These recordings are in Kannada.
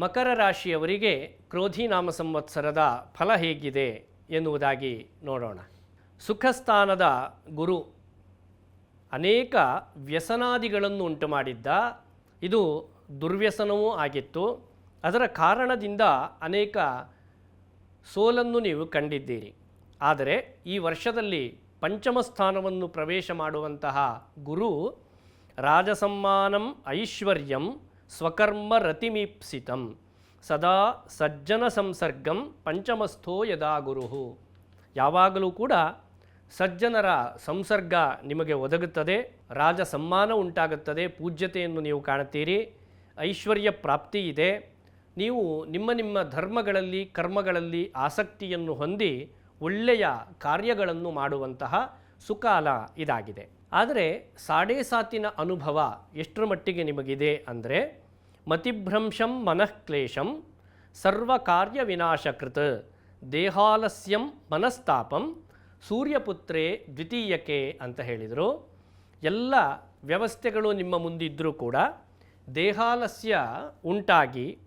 ಮಕರ ರಾಶಿಯವರಿಗೆ ಕ್ರೋಧಿ ನಾಮ ಸಂವತ್ಸರದ ಫಲ ಹೇಗಿದೆ ಎನ್ನುವುದಾಗಿ ನೋಡೋಣ. ಸುಖಸ್ಥಾನದ ಗುರು ಅನೇಕ ವ್ಯಸನಾದಿಗಳನ್ನು ಉಂಟು ಮಾಡಿದ್ದ ಇದು ದುರ್ವ್ಯಸನವೂ ಆಗಿತ್ತು. ಅದರ ಕಾರಣದಿಂದ ಅನೇಕ ಸೋಲನ್ನು ನೀವು ಕಂಡಿದ್ದೀರಿ. ಆದರೆ ಈ ವರ್ಷದಲ್ಲಿ ಪಂಚಮ ಸ್ಥಾನವನ್ನು ಪ್ರವೇಶ ಮಾಡುವಂತಹ ಗುರು ರಾಜಸಮ್ಮಾನಂ ಐಶ್ವರ್ಯಂ ಸ್ವಕರ್ಮ ರತಿಮೀಪ್ಸಿತಂ ಸದಾ ಸಜ್ಜನ ಸಂಸರ್ಗಂ ಪಂಚಮಸ್ಥೋ ಯದಾ ಗುರು ಯಾವಾಗಲೂ ಕೂಡ ಸಜ್ಜನರ ಸಂಸರ್ಗ ನಿಮಗೆ ಒದಗುತ್ತದೆ ರಾಜ ಸಮ್ಮಾನ ಉಂಟಾಗುತ್ತದೆ, ಪೂಜ್ಯತೆಯನ್ನು ನೀವು ಕಾಣುತ್ತೀರಿ, ಐಶ್ವರ್ಯ ಪ್ರಾಪ್ತಿ ಇದೆ. ನೀವು ನಿಮ್ಮ ನಿಮ್ಮ ಧರ್ಮಗಳಲ್ಲಿ, ಕರ್ಮಗಳಲ್ಲಿ ಆಸಕ್ತಿಯನ್ನು ಹೊಂದಿ ಒಳ್ಳೆಯ ಕಾರ್ಯಗಳನ್ನು ಮಾಡುವಂತಹ ಸುಕಾಲ ಇದಾಗಿದೆ. ಆದರೆ ಸಾಡೇ ಸಾತಿನ ಅನುಭವ ಎಷ್ಟರ ಮಟ್ಟಿಗೆ ನಿಮಗಿದೆ ಅಂದರೆ ಮತಿಭ್ರಂಶಂ ಮನಃಕ್ಲೇಶಂ ಸರ್ವಕಾರ್ಯ ವಿನಾಶಕೃತ್ ದೇಹಾಲಸ್ಯಂ ಮನಸ್ತಾಪಂ ಸೂರ್ಯಪುತ್ರೆ ದ್ವಿತೀಯಕ್ಕೆ ಅಂತ ಹೇಳಿದರು. ಎಲ್ಲ ವ್ಯವಸ್ಥೆಗಳು ನಿಮ್ಮ ಮುಂದಿದ್ದರೂ ಕೂಡ ದೇಹಾಲಸ್ಯ ಉಂಟಾಗಿ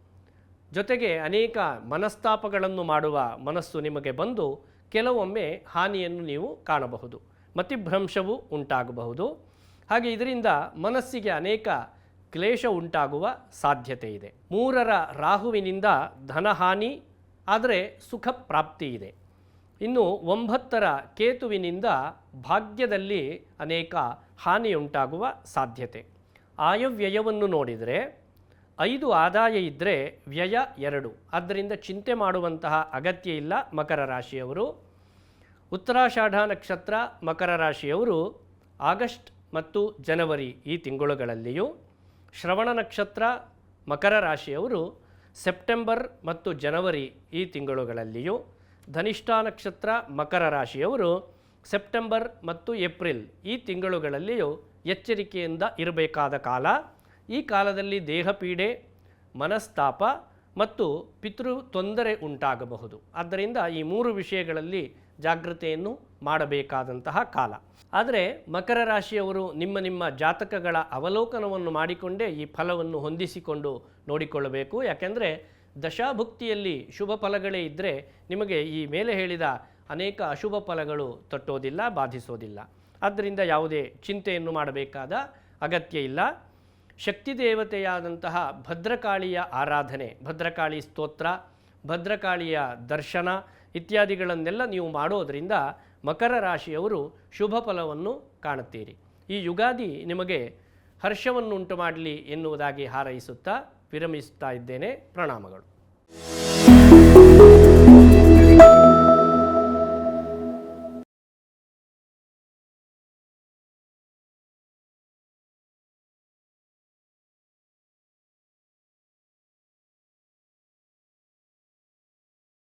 ಜೊತೆಗೆ ಅನೇಕ ಮನಸ್ತಾಪಗಳನ್ನು ಮಾಡುವ ಮನಸ್ಸು ನಿಮಗೆ ಬಂದು ಕೆಲವೊಮ್ಮೆ ಹಾನಿಯನ್ನು ನೀವು ಕಾಣಬಹುದು. ಮತಿಭ್ರಂಶವು ಉಂಟಾಗಬಹುದು. ಹಾಗೆ ಇದರಿಂದ ಮನಸ್ಸಿಗೆ ಅನೇಕ ಕ್ಲೇಶ ಉಂಟಾಗುವ ಸಾಧ್ಯತೆ ಇದೆ. ಮೂರರ ರಾಹುವಿನಿಂದ ಧನಹಾನಿ, ಆದರೆ ಸುಖ ಪ್ರಾಪ್ತಿ ಇದೆ. ಇನ್ನು ಒಂಬತ್ತರ ಕೇತುವಿನಿಂದ ಭಾಗ್ಯದಲ್ಲಿ ಅನೇಕ ಹಾನಿಯುಂಟಾಗುವ ಸಾಧ್ಯತೆ. ಆಯವ್ಯಯವನ್ನು ನೋಡಿದರೆ ಐದು ಆದಾಯ ಇದ್ದರೆ ವ್ಯಯ ಎರಡು. ಆದ್ದರಿಂದ ಚಿಂತೆ ಮಾಡುವಂತಹ ಅಗತ್ಯ ಇಲ್ಲ ಮಕರ ರಾಶಿಯವರು. ಉತ್ತರಾಷಾಢ ನಕ್ಷತ್ರ ಮಕರ ರಾಶಿಯವರು ಆಗಸ್ಟ್ ಮತ್ತು ಜನವರಿ ಈ ತಿಂಗಳುಗಳಲ್ಲಿಯೂ ಶ್ರವಣ ನಕ್ಷತ್ರ, ಮಕರ ರಾಶಿಯವರು ಸೆಪ್ಟೆಂಬರ್ ಮತ್ತು ಜನವರಿ ಈ ತಿಂಗಳುಗಳಲ್ಲಿಯೂ, ಧನಿಷ್ಠ ನಕ್ಷತ್ರ, ಮಕರ ರಾಶಿಯವರು ಸೆಪ್ಟೆಂಬರ್ ಮತ್ತು ಏಪ್ರಿಲ್ ಈ ತಿಂಗಳುಗಳಲ್ಲಿಯೂ ಎಚ್ಚರಿಕೆಯಿಂದ ಇರಬೇಕಾದ ಕಾಲ, ಈ ಕಾಲದಲ್ಲಿ ದೇಹಪೀಡೆ, ಮನಸ್ತಾಪ ಮತ್ತು ಪಿತೃ ತೊಂದರೆ ಉಂಟಾಗಬಹುದು. ಆದ್ದರಿಂದ ಈ ಮೂರು ವಿಷಯಗಳಲ್ಲಿ ಜಾಗೃತೆಯನ್ನು ಮಾಡಬೇಕಾದಂತಹ ಕಾಲ. ಆದರೆ ಮಕರ ರಾಶಿಯವರು ನಿಮ್ಮ ನಿಮ್ಮ ಜಾತಕಗಳ ಅವಲೋಕನವನ್ನು ಮಾಡಿಕೊಂಡೇ ಈ ಫಲವನ್ನು ಹೊಂದಿಸಿಕೊಂಡು ನೋಡಿಕೊಳ್ಳಬೇಕು. ಯಾಕೆಂದರೆ ದಶಾಭುಕ್ತಿಯಲ್ಲಿ ಶುಭ ಫಲಗಳೇ ಇದ್ದರೆ ನಿಮಗೆ ಈ ಮೇಲೆ ಹೇಳಿದ ಅನೇಕ ಅಶುಭ ಫಲಗಳು ತಟ್ಟೋದಿಲ್ಲ, ಬಾಧಿಸೋದಿಲ್ಲ. ಆದ್ದರಿಂದ ಯಾವುದೇ ಚಿಂತೆಯನ್ನು ಮಾಡಬೇಕಾದ ಅಗತ್ಯ ಇಲ್ಲ. ಶಕ್ತಿ ದೇವತೆಯಾದಂತಹ ಭದ್ರಕಾಳಿಯ ಆರಾಧನೆ, ಭದ್ರಕಾಳಿ ಸ್ತೋತ್ರ, ಭದ್ರಕಾಳಿಯ ದರ್ಶನ ಇತ್ಯಾದಿಗಳನ್ನೆಲ್ಲ ನೀವು ಮಾಡೋದರಿಂದ ಮಕರ ರಾಶಿಯವರು ಶುಭ ಫಲವನ್ನು ಕಾಣುತ್ತೀರಿ. ಈ ಯುಗಾದಿ ನಿಮಗೆ ಹರ್ಷವನ್ನು ಉಂಟು ಮಾಡಲಿ ಎನ್ನುವುದಾಗಿ ಹಾರೈಸುತ್ತಾ ವಿರಮಿಸುತ್ತಾ ಇದ್ದೇನೆ. ಪ್ರಣಾಮಗಳು.